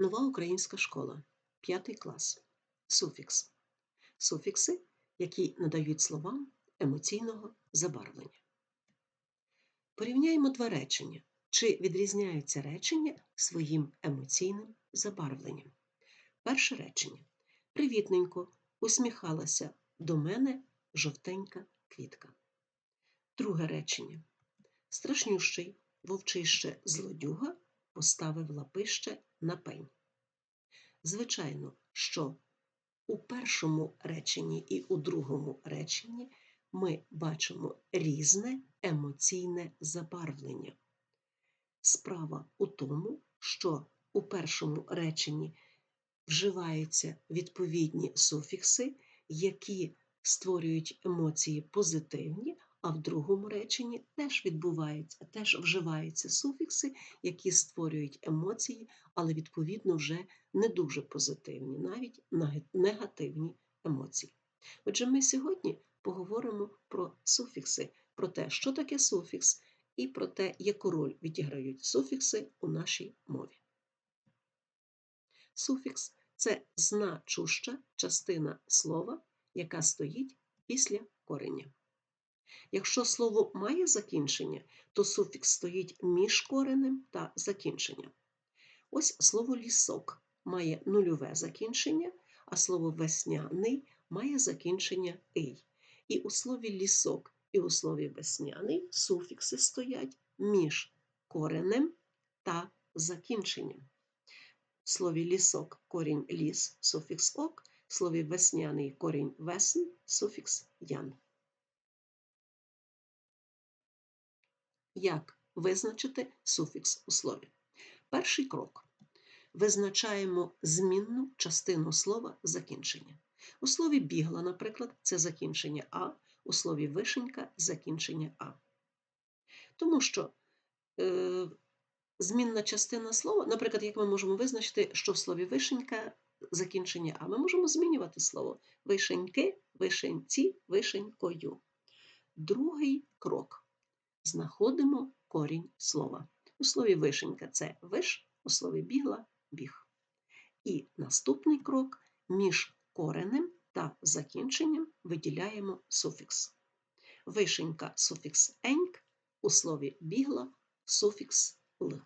Нова українська школа, 5 клас. Суфікс. Суфікси, які надають словам емоційного забарвлення. Порівняємо два речення. Чи відрізняються речення своїм емоційним забарвленням? Перше речення. Привітненько усміхалася до мене жовтенька квітка. Друге речення. Страшнющий вовчище злодюга поставив лапище на пень. Звичайно, що у першому реченні і у другому реченні ми бачимо різне емоційне забарвлення. Справа у тому, що у першому реченні вживаються відповідні суфікси, які створюють емоції позитивні, а в другому реченні теж відбувається, теж вживаються суфікси, які створюють емоції, але відповідно вже не дуже позитивні, навіть негативні емоції. Отже, ми сьогодні поговоримо про суфікси, про те, що таке суфікс, і про те, яку роль відіграють суфікси у нашій мові. Суфікс це значуща частина слова, яка стоїть після кореня. Якщо слово має закінчення, то суфікс стоїть між коренем та закінченням. Ось слово лісок має нульове закінчення, а слово весняний має закінчення ий. І у слові лісок, і у слові весняний суфікси стоять між коренем та закінченням. В слові лісок корінь ліс, суфікс ок, в слові весняний корінь весн, суфікс ян. Як визначити суфікс у слові? Перший крок. Визначаємо змінну частину слова закінчення. У слові бігла, наприклад, це закінчення А, у слові вишенька закінчення А. Тому що е, змінна частина слова, наприклад, як ми можемо визначити, що в слові вишенька закінчення А, ми можемо змінювати слово вишеньки, вишеньці, вишенькою. Другий крок знаходимо корінь слова. У слові вишенька це виш, у слові бігла біг. І наступний крок між коренем та закінченням виділяємо суфікс. Вишенька суфікс еньк, у слові бігла суфікс л.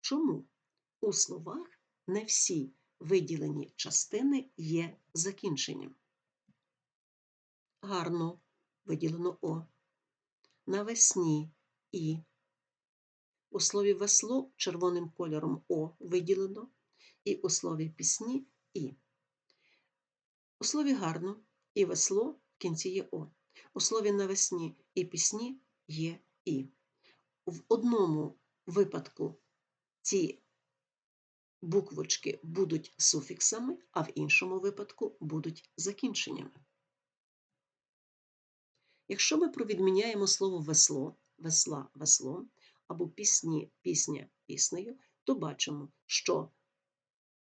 Чому у словах не всі виділені частини є закінченням? Гарно виділено О. Навесні І. У слові весло червоним кольором О виділено, і у слові пісні І. У слові гарно і весло в кінці є О. У слові навесні і пісні є І. В одному випадку ці буквочки будуть суфіксами, а в іншому випадку будуть закінченнями. Якщо ми провідміняємо слово весло, весла, весло або пісні, пісня піснею, то бачимо, що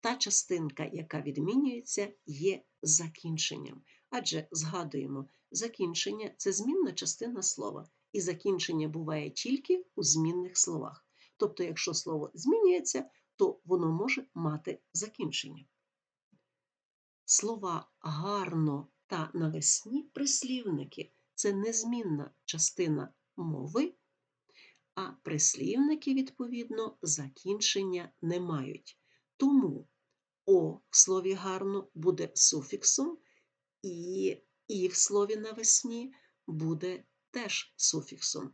та частинка, яка відмінюється, є закінченням. Адже згадуємо, закінчення це змінна частина слова, і закінчення буває тільки у змінних словах. Тобто, якщо слово змінюється, то воно може мати закінчення. Слова гарно та навесні прислівники це незмінна частина мови, а прислівники, відповідно, закінчення не мають. Тому О в слові гарно буде суфіксом, і І в слові навесні буде теж суфіксом.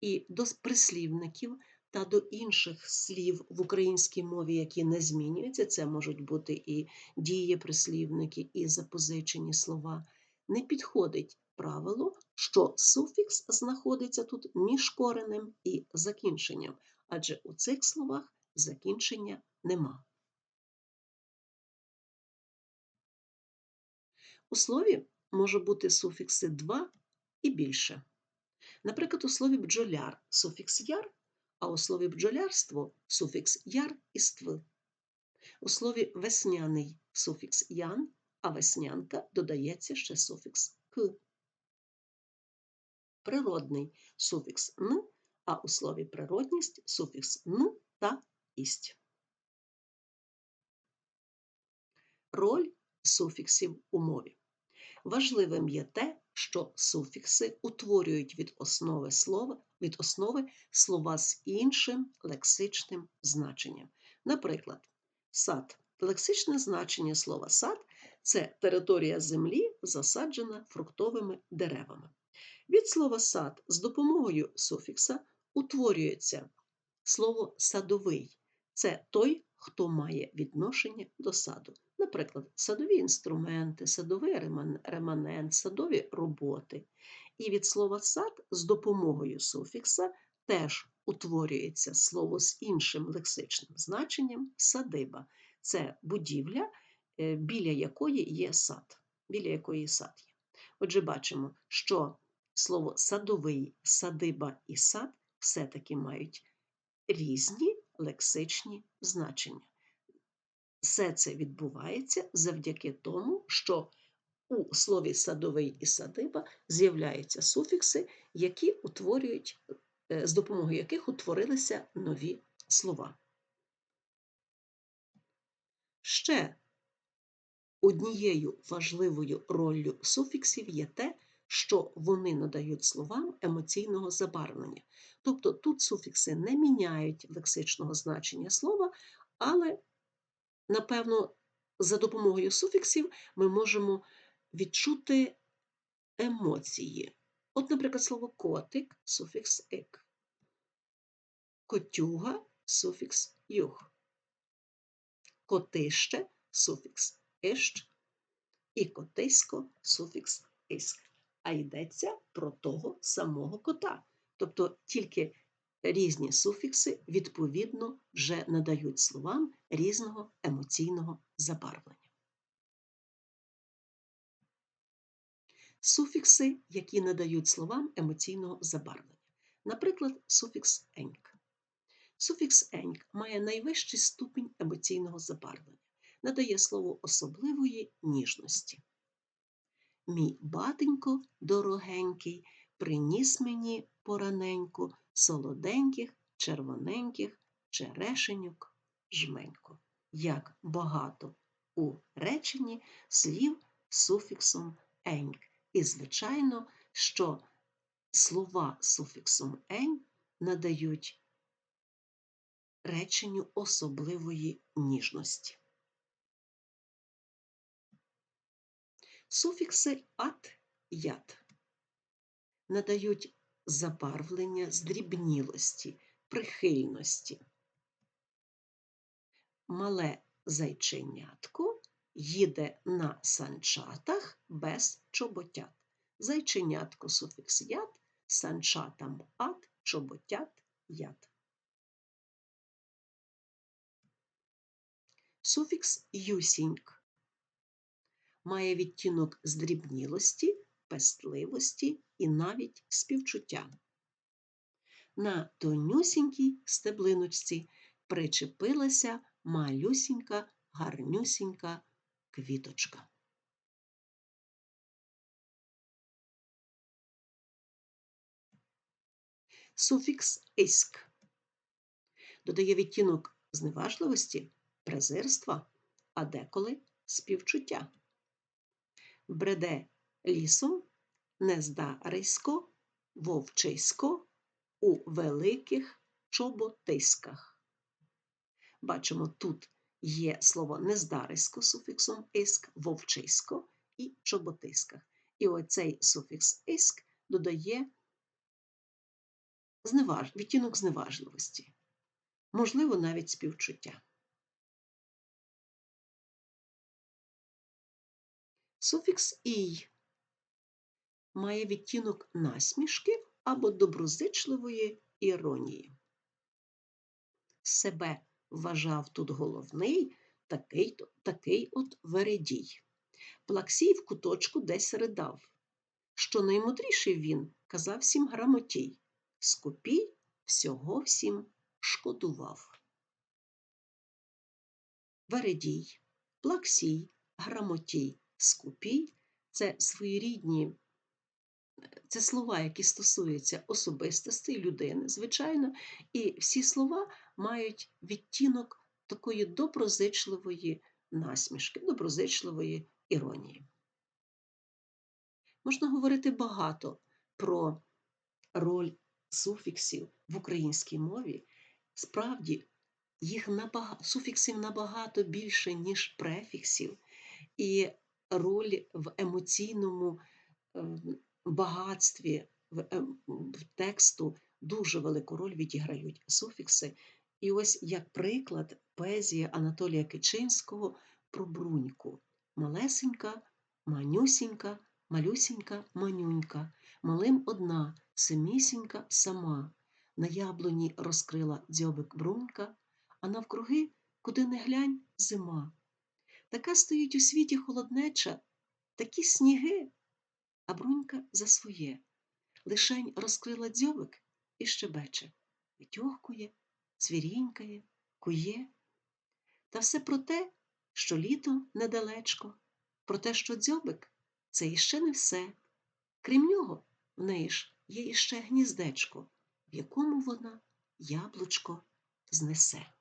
І до прислівників та до інших слів в українській мові, які не змінюються, це можуть бути і дієприслівники, і запозичені слова, не підходить правило, що суфікс знаходиться тут між коренем і закінченням, адже у цих словах закінчення нема. У слові може бути суфікси два і більше. Наприклад, у слові бджоляр суфікс яр, а у слові бджолярство суфікс яр і ств. У слові весняний суфікс ян, а веснянка додається ще суфікс к природний суфікс н, а у слові природність суфікс ну та ість. Роль суфіксів у мові. Важливим є те, що суфікси утворюють від основи слова від основи слова з іншим лексичним значенням. Наприклад, сад. Лексичне значення слова сад це територія землі, засаджена фруктовими деревами. Від слова сад з допомогою суфікса утворюється слово садовий це той, хто має відношення до саду. Наприклад, садові інструменти, садовий реманент, садові роботи. І від слова сад з допомогою суфікса теж утворюється слово з іншим лексичним значенням садиба. Це будівля, е, біля якої є сад. Біля якої сад є. Отже, бачимо, що слово садовий, садиба і сад все-таки мають різні лексичні значення. Все це відбувається завдяки тому, що у слові садовий і садиба з'являються суфікси, які утворюють, е, з допомогою яких утворилися нові слова. Ще однією важливою роллю суфіксів є те, що вони надають словам емоційного забарвлення. Тобто тут суфікси не міняють лексичного значення слова, але, напевно, за допомогою суфіксів ми можемо відчути емоції. От, наприклад, слово котик суфікс ик, котюга суфікс юг, котище суфікс ищ і котисько суфікс іск а йдеться про того самого кота. Тобто тільки різні суфікси, відповідно, вже надають словам різного емоційного забарвлення. Суфікси, які надають словам емоційного забарвлення. Наприклад, суфікс еньк. Суфікс еньк має найвищий ступінь емоційного забарвлення, надає слову особливої ніжності. Мій батенько дорогенький, приніс мені пораненьку солоденьких, червоненьких черешеньок жменько. Як багато у реченні слів з суфіксом еньк. І, звичайно, що слова з суфіксом ень надають реченню особливої ніжності. Суфікси ат яд надають забарвлення здрібнілості, прихильності. Мале зайченятко їде на санчатах без чоботят. Зайченятко суфікс яд, санчатам ат, чоботят яд. Суфікс юсіньк має відтінок здрібнілості, пестливості і навіть співчуття. На тонюсінькій стеблиночці причепилася малюсінька, гарнюсінька квіточка. Суфікс іськ додає відтінок зневажливості, презирства, а деколи співчуття бреде лісом, нездарисько, вовчисько у великих чоботиськах. Бачимо, тут є слово нездарисько суфіксом иск, вовчисько і чоботиськах. І оцей суфікс иск додає зневаж... відтінок зневажливості, можливо, навіть співчуття. Суфікс ій має відтінок насмішки або доброзичливої іронії. Себе вважав тут головний такий от вередій. Плаксій в куточку десь ридав. Що наймудріший він казав всім грамотій, скупій всього всім шкодував. Вередій, плаксій, грамотій скупій це своєрідні, Це слова, які стосуються особистості людини, звичайно, і всі слова мають відтінок такої доброзичливої насмішки, доброзичливої іронії. Можна говорити багато про роль суфіксів в українській мові. Справді, їх набагато, суфіксів набагато більше, ніж префіксів, і роль в емоційному ем, багатстві в, ем, тексту дуже велику роль відіграють суфікси. І ось як приклад поезія Анатолія Кичинського про бруньку. Малесенька, манюсінька, малюсінька, манюнька, малим одна, самісінька сама. На яблуні розкрила дзьобик брунька, а навкруги, куди не глянь, зима. Така стоїть у світі холоднеча, такі сніги, а брунька за своє. Лишень розкрила дзьобик і щебече, витьохкує, цвірінькає, кує. Та все про те, що літо недалечко, про те, що дзьобик це іще не все. Крім нього, в неї ж є іще гніздечко, в якому вона яблучко знесе.